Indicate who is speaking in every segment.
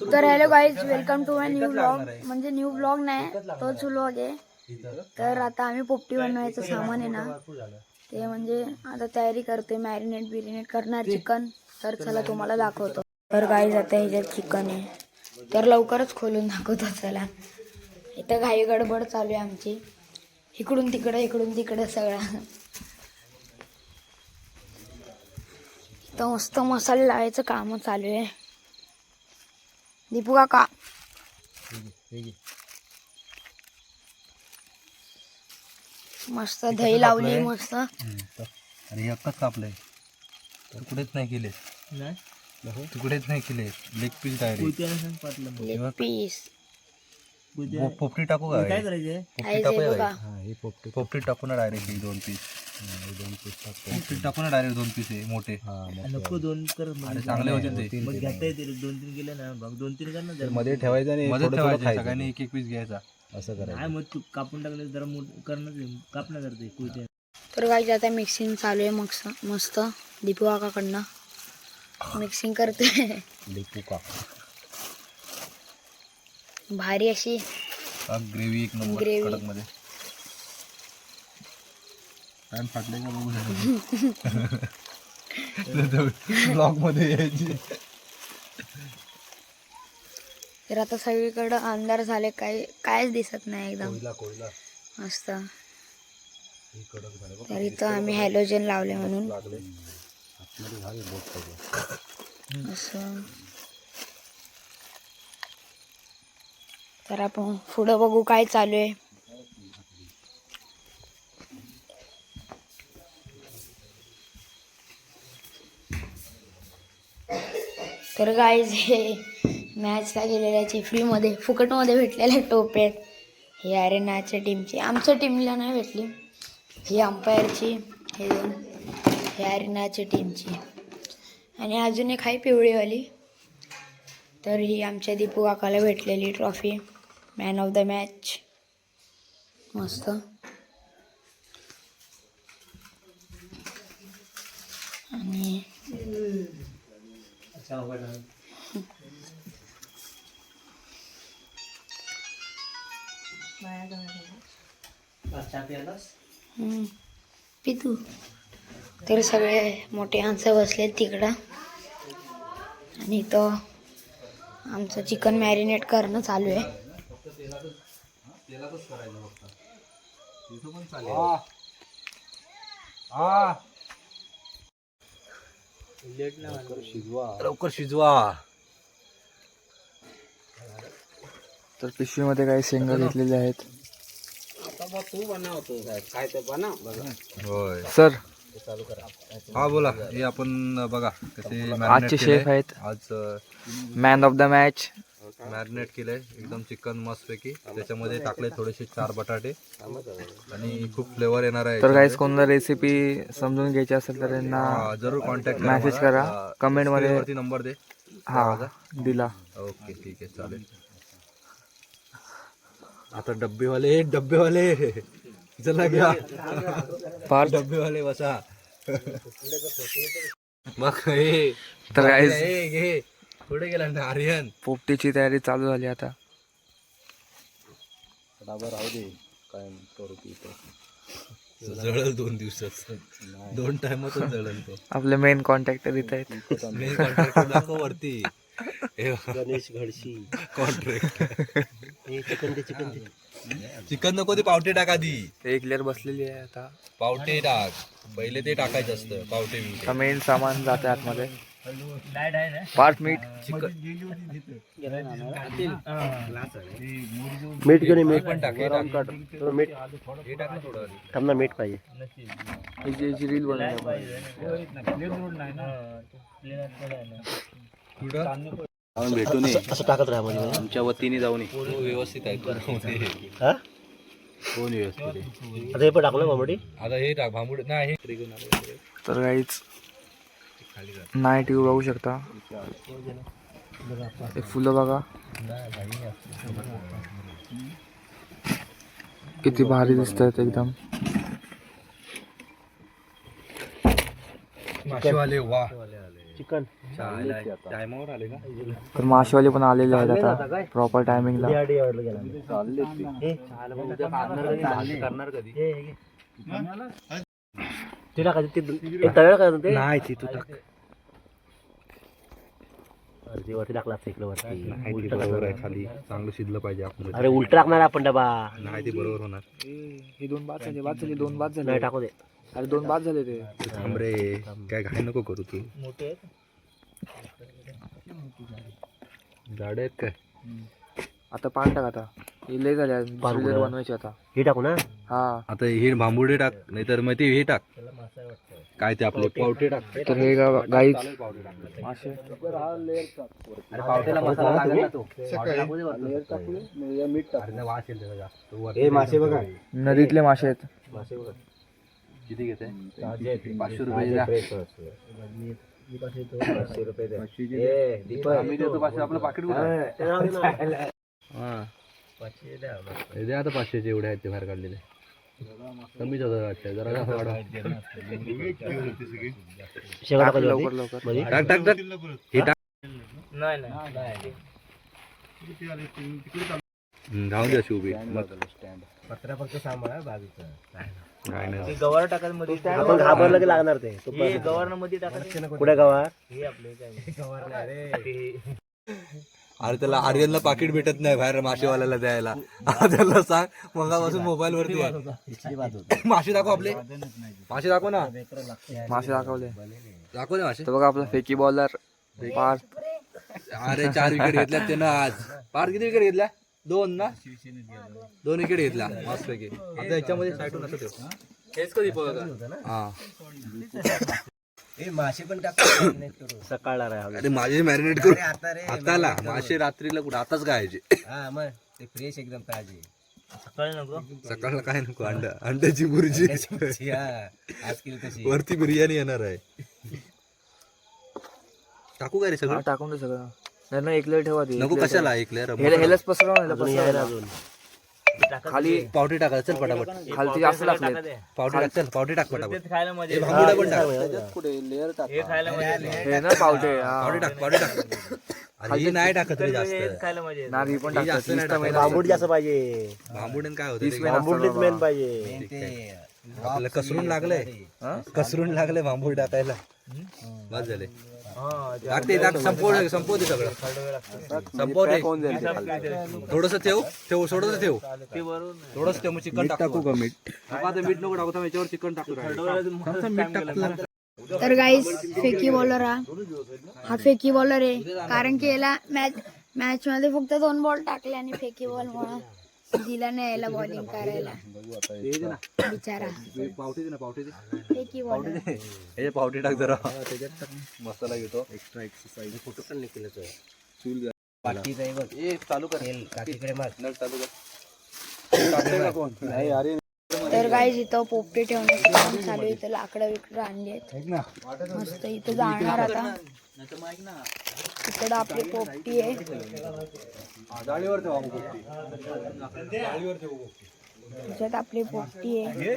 Speaker 1: तर hello guys welcome to my new blog म्हणजे new blog नाही तोच ब्लॉग आहे. तर आता आम्ही पोपटी बनवायचं सामान आहे ना. ते म्हणजे आता तयारी करते मॅरिनेट बिरिनेट करणार चिकन तर चला तुम्हाला दाखवतो. तर गाईज आता ह्याच्यात चिकन आहे तर लवकरच खोलून दाखवतो चला. इथं घाई गडबड चालू आहे आमची. इकडून तिकडं इकडून तिकडं सगळं. इथं मस्त मसाले लावायचं काम चालू आहे. दीपू काका मस्त दही लावली मस्त
Speaker 2: आणि एकच कापलंय तर कुठेच नाही केले तुकडेच नाही केले लेग पीस डायरेक्ट
Speaker 1: पीस
Speaker 2: पोपटी टाकू का
Speaker 3: काय
Speaker 2: हे?
Speaker 3: करायचे
Speaker 2: पोपटी टाकूया
Speaker 1: बघा
Speaker 2: का? पोपटी टाकू ना डायरेक्ट दोन पीस दोन पीस टाकू ना डायरेक्ट दोन पीस आहे मोठे.
Speaker 3: नको दोन कर
Speaker 2: अरे चांगले होते ते.
Speaker 3: मग घेता दोन तीन केले ना मग दोन तीन कर ना जरा.
Speaker 4: मध्ये ठेवायचं आणि
Speaker 2: मध्ये
Speaker 4: थोडं थोडं
Speaker 2: ठेवायचे
Speaker 4: खायचं.
Speaker 2: सगळ्यांनी एक एक पीस घ्यायचा.
Speaker 4: असं करायचं.
Speaker 3: नाही मग तू कापून टाकले जरा मोठ करणं कापणं करते कुठे.
Speaker 1: तर गाईज आता मिक्सिंग चालू आहे मस्त मस्त. दीपू काकाकडनं. मिक्सिंग करते.
Speaker 4: लिपू का
Speaker 1: भारी अशी.
Speaker 2: ग्रेव्ही एक नंबर. कडकमध्ये पॅन फाटले का बघू ब्लॉगमध्ये यायची.
Speaker 1: तर आता सगळीकडं अंधार झाले काय कायच दिसत नाही एकदम. मस्त. तर इथं आम्ही हॅलोजन लावले म्हणून. असं तर आपण पुढं बघू काय चालू आहे. तर गाईज हे मॅचला गेलेल्याचे फ्रीमध्ये फुकटमध्ये भेटलेल्या टोपे. आहेत हे अरेनाच्या टीमची आमच्या टीमला नाही भेटली. ही अंपायरची हे दोन. हे अरेनाच्या टीमची आणि अजून एक आहे पिवळीवाली. तर ही आमच्या दीपू काकाला भेटलेली trophy man of the match मस्त. आणि पितू तर सगळे मोठे माणसं बसलेत तिकडं. आणि इथं आमचं चिकन मॅरिनेट करणं चालू आहे.
Speaker 4: लवकर शिजवा.
Speaker 5: तर पिशवीमध्ये काही शेंगा घेतलेले आहेत.
Speaker 2: होय.
Speaker 5: सर.
Speaker 2: हा बोला. हे आपण बघा कसे
Speaker 5: आजचे शेफ. आहेत.
Speaker 2: आज
Speaker 5: man of the match
Speaker 2: marinate केलंय. एकदम चिकन मस्तपैकी. त्याच्यामध्ये टाकले थोडेसे चार बटाटे. आणि खूप फ्लेवर येणार आहे
Speaker 5: तर काहीच कोणाला रेसिपी समजून घ्यायची असेल तर त्यांना
Speaker 2: जरूर कॉन्टॅक्ट
Speaker 5: message करा. Comment मध्ये-
Speaker 2: वरती नंबर दे.
Speaker 5: हा दिला.
Speaker 2: ओके ठीक आहे चालेल.
Speaker 4: आता डब्बेवाले डब्बेवाले. चला घ्या.
Speaker 5: पार्थ
Speaker 4: डब्बेवाले बसा. मग हे.
Speaker 5: तर
Speaker 4: हे घे कुठे गेला ना आर्यन.
Speaker 5: पोपटीची तयारी चालू झाली आता.
Speaker 4: डाबर राहू दे काय करू ती इथं.
Speaker 2: जळल दोन दिवसात. दोन टायमातच जळल तो.
Speaker 5: आपले मेन कॉन्टॅक्टर इथं आहेत.
Speaker 2: मी कॉन्ट्रॅक्ट दाखव वरती.
Speaker 3: Ganesh Ghadshi.
Speaker 2: Contract
Speaker 3: chicken chicken
Speaker 2: नको ते पावटे टाका दी
Speaker 5: एक लेअर बसलेली आहे आता.
Speaker 2: पावटे टाक. पहिले ते टाकायचं असतं पावटे
Speaker 5: मेन सामान जाते आतमध्ये. पार्ट मीट
Speaker 3: मीठ घेऊन मीठ
Speaker 2: पण टाक हे टाक.
Speaker 3: मीठ
Speaker 2: हे टाक ना थोडं
Speaker 3: थांब मीठ पाहिजे.
Speaker 5: रील बनवली
Speaker 2: कुठं
Speaker 4: भेटून ये.
Speaker 3: असं टाकत राहा मध्ये.
Speaker 4: आमच्या वतीने जाऊन
Speaker 2: व्यवस्थित आहे.
Speaker 3: हा?
Speaker 4: कोण व्यवस्थित आहे?
Speaker 3: आता हे पण टाकलं मामडी
Speaker 2: आता हे टाक भांबूड नाही हे.
Speaker 5: तर काहीच नाईट व्ह्यू बघू शकता. हे फुलं बघा. किती भारी दिसत आहेत एकदम
Speaker 3: चिकन.
Speaker 2: टायमावर आले
Speaker 5: तर माशेवाले पण आलेले आहेत आता प्रॉपर टायमिंगला
Speaker 2: करणार कधी?
Speaker 3: ते टाकायचं ते एक तळ काय ते?
Speaker 2: नाही ती तू टाक.
Speaker 3: वरती टाकला असतं इकडे
Speaker 2: बरोबर आहे खाली चांगलं शिजलं पाहिजे आपण
Speaker 3: अरे उलट टाकणार आपण डबा.
Speaker 2: नाही ते बरोबर होणार.
Speaker 5: हे दोन बाद झाले बाद झाले दोन बाद झाले.
Speaker 3: नाही टाकू दे.
Speaker 5: अरे दोन बाद झाले ते.
Speaker 2: थांब रे काय घाई नको करू तू.
Speaker 3: मोठे
Speaker 2: झाडे आहेत काय?
Speaker 5: आता पान टाक आता. हे लय झाले? बनवायची आता.
Speaker 3: हे टाकू ना?
Speaker 5: हा.
Speaker 2: आता हे भांबुडे टाक नाहीतर मग ते हे टाक. काय ते आपले पावटे. टाक.
Speaker 5: तर हे गाईच.
Speaker 2: मासे.
Speaker 3: मासे बघा.
Speaker 5: नदीतले मासे आहेत.
Speaker 2: किती घेते? पाचशे रुपये आम्ही देतो पाचशे आपलं पाकिट हा हे दे आता पाचशेचे एवढे आहेत ते बाहेर काढलेले. कमीच होतं वाटतं. जरा जास्त वाढवा.
Speaker 3: शेवट
Speaker 5: टाक
Speaker 3: टाकायचं
Speaker 5: लवकर
Speaker 3: वरती?
Speaker 5: लवकर.
Speaker 2: टाक टाक टाक. हे टाक. हम्म, राहून द्या काय नाही
Speaker 3: गवार टाकायचं मध्ये. आपण घाबरलं की लागणार ते. गवारमध्ये टाकायचं कुठे गवार?
Speaker 2: अरे त्याला आर्यनला पाकिट भेटत नाही बाहेर माशेवाल्याला द्यायला. त्याला सांग मगापासून मोबाईल वरती आहे. मासे दाखव आपले. मासे दाखव ना.
Speaker 5: मासे दाखवले.
Speaker 2: दाखव ना मासे
Speaker 5: तर बघा आपला फेकी बॉलर पार्थ
Speaker 2: अरे चार विकेट घेतल्या त्यानं आज. पार किती विकेट घेतल्या? दोन ना? दोन विकेट घेतल्या. मस्त पैकी. आता याच्यामध्ये साईटून असं हेच कधी हा.
Speaker 3: सकाळला रे
Speaker 2: अरे माझे मॅरिनेट करू. आताला मासे रात्रीला कुठं आताच खायचे
Speaker 3: सकाळी नको?
Speaker 2: सकाळला काय नको अंड अंड्याची बुर्जी. वरती बिर्याणी येणार आहे. टाकू काय रे सगळं?
Speaker 5: टाकून दे सगळं. नाही ना एकले ठेवा ते
Speaker 2: नको
Speaker 5: एकले
Speaker 2: कशाला ऐकलं.
Speaker 5: हेला- हेलाच पसरवा खाली
Speaker 2: पावटी टाका चल पटापट.
Speaker 5: खालती जास्त टाकले
Speaker 2: पावटी टाक चल पावटी टाक पटापट.
Speaker 3: खायला
Speaker 2: हे भांबुडा पण टाक.
Speaker 3: हे खायला मजा
Speaker 5: हे ना पावटे हा.
Speaker 2: पावटी टाक पावटी टाक. अरे ही नाही टाकत रे जास्त.
Speaker 3: खायला मजा येते.
Speaker 5: नारळी पण
Speaker 2: हे जास्त नाही.
Speaker 5: महिना
Speaker 3: बांबूड जास्त पाहिजे.
Speaker 2: भांबुडीन काय होतं
Speaker 5: तीस? महिना
Speaker 3: बांबूडलीच मेन. पाहिजे
Speaker 2: आपल्याला कसरून लागलंय.
Speaker 5: हा?
Speaker 2: कसरून लागले भांबूड टाकायला. बस झाले. टाकते टाक संपव संपव दे सगळं. संपव दे
Speaker 5: पॅक होऊन जाईल ते खालती.
Speaker 2: थोडस ठेव ठेव थोडस ठेव. थोडस ठेव चिकन टाकू. का मीठ? आता मीठ नको टाकू याच्यावर चिकन टाकू मीठ टाकलं
Speaker 1: तर गाईज फेकी बॉलर हा. हा फेकी बॉलर आहे. कारण की याला मॅच मॅच मध्ये फक्त दोन बॉल टाकले आणि फेकी बॉल मुळे. दिला नाही याला बॉलिंग करायला. बिचारा.
Speaker 2: पावटी दे ना पावटी दे
Speaker 1: फेकी बॉलर
Speaker 2: हे पावटी टाक जरा. त्याच्यात टाक मसाला घेतो. एक्स्ट्रा एक्सरसाइज फोटो पण निघेल चूल ए चालू कर. नट चालू कर. टाकते का कोण? नाही अरे.
Speaker 1: तर गाईज इथं पोपटे ठेवण्याचं काम चालू आहे. इथं लाकडं बिकडं आणली आहेत. मस्त इथं जाणार आता. इकडं आपली पोपटी आहे. त्याच्यात आपली पोपटी आहे.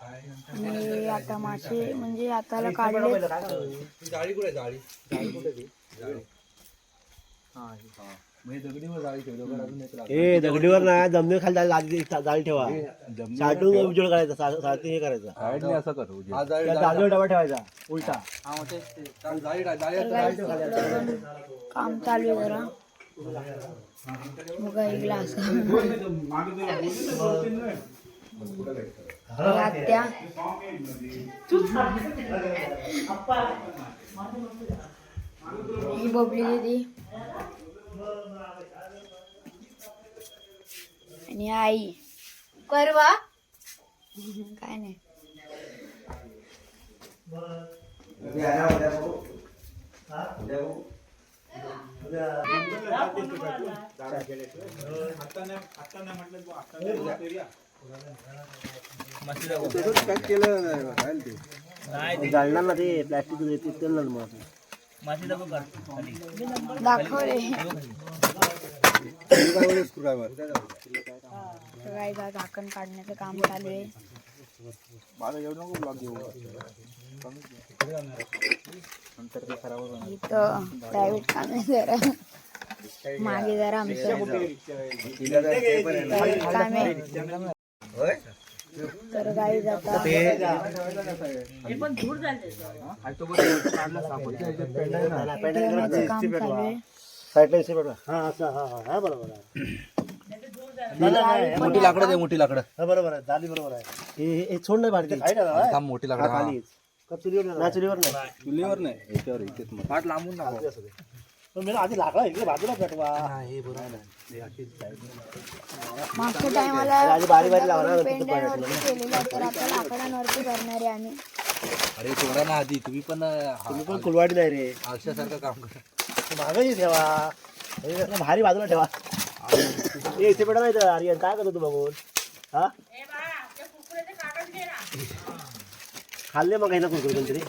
Speaker 1: आणि आता मासे म्हणजे हाताला काढले
Speaker 3: ए दगडीवर ना जमिनी खाली जाळी जाळी- जाळी ठेवा. साठून उजोड करायचा सारखी हे करायचं.
Speaker 2: हा, जाळी
Speaker 3: त्या
Speaker 2: जाळी
Speaker 3: जागेवर डबा ठेवायचा उलटा.
Speaker 1: काम चालू आहे जरा. बघा एक ग्लास. आत्या ही बबली दिदी. आणि आई. परवा? काय नाही.
Speaker 3: जाळणार ना ते प्लॅस्टिक तेल ना मग
Speaker 1: दाखवले काय झाकण काढण्याचं काम चालू आहे. इथं प्रायव्हेट काम आहे जरा. मागे जरा आमचं. काम आहे. तर गाई जातात काम चालू आहे
Speaker 3: हा हा हा हा बरोबर आहे
Speaker 2: मोठी लाकडं दे मोठी लाकडं
Speaker 3: हा बरोबर आहे झाली बरोबर आहे हे हे- हे सोड नाही खाई ना
Speaker 2: थांब मोठी लाकडं हा.
Speaker 3: खाली का चुलीवर नाही चुलीवर नाही
Speaker 2: चुलीवर नाही याच्यावर इथेच मग. पाठ लांबून ना
Speaker 3: पण मी आधी लाकडा इकडे बाजूला पेटवा.
Speaker 1: मागच्या टायमाला
Speaker 3: आधी बारी बारी लावणार
Speaker 1: पेंड्यांवरती केलेला तर आता लाकडांवरती करणार आहे आम्ही.
Speaker 2: अरे सोडा ना आधी तुम्ही पण
Speaker 3: तुम्ही पण कुलवाडी नाही रे.
Speaker 2: आरशासारखं काम करा.
Speaker 3: मागही ठेवा. हे भारी बाजूला ठेवा. ए इथे पेटा नाही तर आर्यन. काय करतो तू बघून? हा? खाल्ले मग काही ना कुरकुर कोणतरी?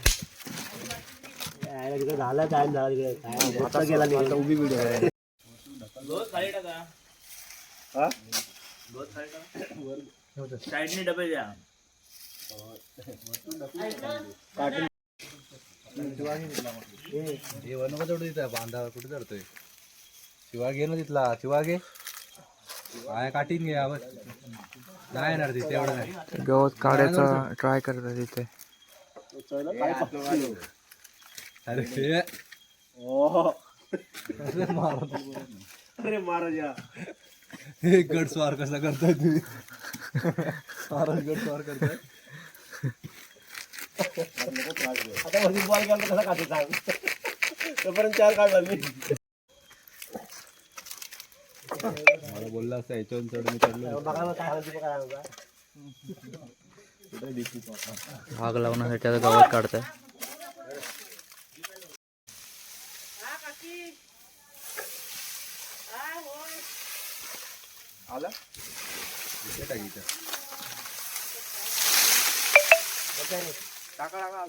Speaker 3: यायला तिकडे झाला टाइम झाला तिकडे. काय आता गेला नाही उभी व्हिडिओ हा?
Speaker 2: हे नको तिथं. बांधा कुठे चढतोय? शिवा घे ना तिथला. शिवा घे. काठीन घे. आवाज नाही येणार तिथे एवढं नाही.
Speaker 5: गवत काढायचा ट्राय करतात इथे
Speaker 2: अरे
Speaker 3: अरे महाराजा
Speaker 2: हे गड स्वार कसा करताय तुम्ही महाराज गड स्वार करताय
Speaker 3: आता वरती बॉल गेला तर कसा काढते सांग तोपर्यंत चार काढला मी
Speaker 2: मला बोलला असं याच्यावरून चढ मी चढलो
Speaker 3: बघा मग काय म्हणते बघा सांगा.
Speaker 5: आग लावण्यासाठी आता गवत काढताय
Speaker 2: आला टाक
Speaker 3: टाका.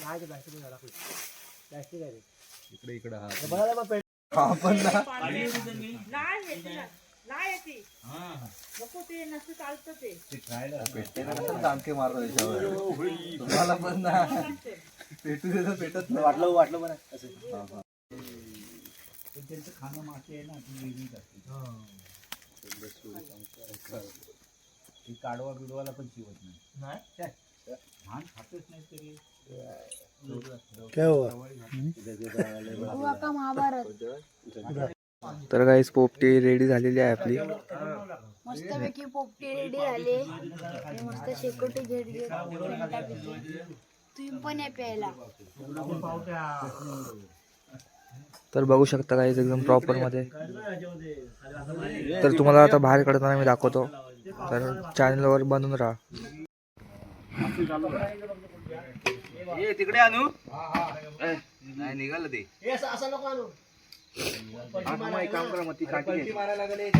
Speaker 3: नाही ते plastic नाही आहे ते.
Speaker 2: इकडे इकडे हा.
Speaker 3: बघा ना मग पेट-
Speaker 2: पण ना पेटते ना कसं दामके मारतो त्याच्यावर. तुम्हाला पण ना पेटू देतो पेटत
Speaker 3: वाटलं वाटलं बरं. असं
Speaker 2: काढवा बिडवाला पण शिवत नाही.
Speaker 3: काय हो
Speaker 1: हुआ का महाभारत?
Speaker 5: तर काही पोपटी रेडी झालेली आहे आपली.
Speaker 1: मस्तपैकी पोपटी रेडी झाले. आणि मस्त शेकोटी घेत तुम्ही पण या प्यायला.
Speaker 5: तर बघू शकता काही एकदम प्रॉपरमध्ये. तर तुम्हाला आता बाहेर काढताना मी दाखवतो. तर चॅनलवर बनून राहा.
Speaker 2: तिकडे आणू. नाही निघाल ते.
Speaker 3: असं असं नको आणू
Speaker 2: काम करा मग ती काठी घे.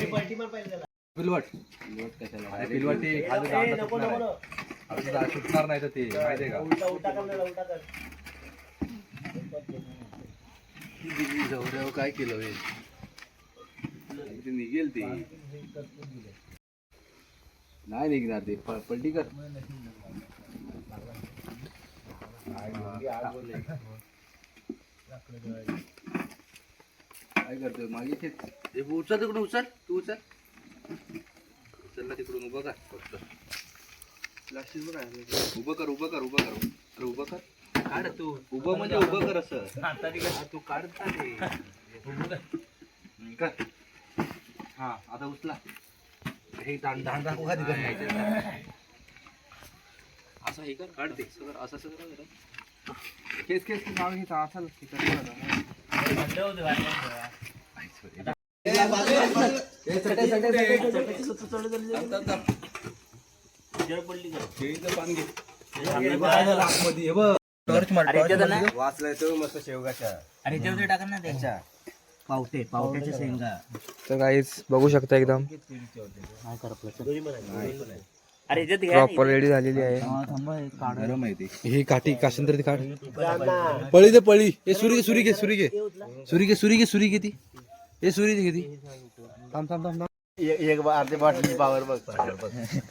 Speaker 3: पलटी मार पाहिजे त्याला.
Speaker 2: पिलवट पिलवट ते खाली सुटणार नाही तर ते माहितीये का?
Speaker 3: उलटा
Speaker 2: जवळ काय केलं हे? ते निघेल ते नाही निघणार ते प- पलटी कर काय करतोय? मागे ते उचल तिकडून उचल. तू उचल. उचलला तिकडून उभं कर. फक्त प्लास्टिक उभं कर उभं कर उभं कर. अरे उभं कर. काढ तू उभं म्हणजे उभं कर असं हा, तू काढ का ते? उभं कर. हम्म, कर हा आता उचला हे दांड दांड दाखवू का तिकडे असं हे कर काढ ते असं कर असं असं कर जरा. खेच वाचलाय तो मस्त शेवगाच्या
Speaker 3: पावटे पावट्याच्या शेंगा.
Speaker 5: तर काहीच बघू शकता एकदम. प्रॉपर रेडी झालेली आहे.
Speaker 2: गरम आहे ती. ही काठी काशन तर ती काढ. पळी दे पळी. हे सुरी घे सुरी घे सुरी घे. सुरी घे सुरी घे सुरी घे ती. हे सुरी घे ती. थांब थांब थांब थांब.
Speaker 3: एक अर्धी बाटली पावर बघ.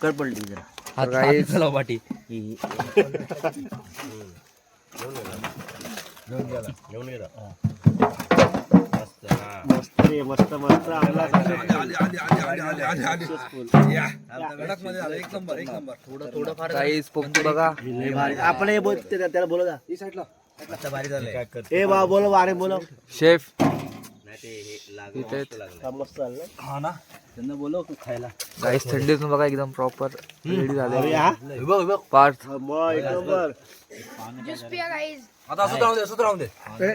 Speaker 3: कर पडली जरा.
Speaker 5: तर
Speaker 2: पाठी
Speaker 3: घेऊन गेला मस्त रे मस्त मस्त आपला
Speaker 5: काहीच पोपटी बघा
Speaker 3: आपण हे बोल त्या- त्याला बोलव जा ए बा बोलव अरे बोलव
Speaker 5: शेफ
Speaker 3: हा, मस्त झालं ना?
Speaker 2: त्यांना बोलव तू खायला?
Speaker 5: काहीच थंडीतून बघा एकदम प्रॉपर रेडी झाले
Speaker 3: हा?
Speaker 5: पार्थ.
Speaker 2: आता असं राहून दे राहून दे.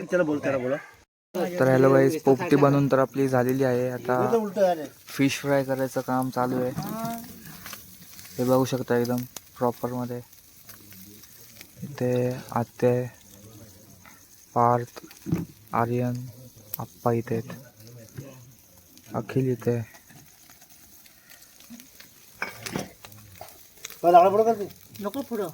Speaker 3: त्याला बोल त्याला
Speaker 5: तर हॅलो गाईज पोपटी बनवून तर आपली झालेली आहे. आता फिश फ्राय करायचं काम चालू आहे. हे. बघू शकता एकदम प्रॉपरमध्ये इथे आत्या पार्थ आर्यन आप्पा इथे आहेत. अखिल इथे आहे.
Speaker 3: नको पुढं.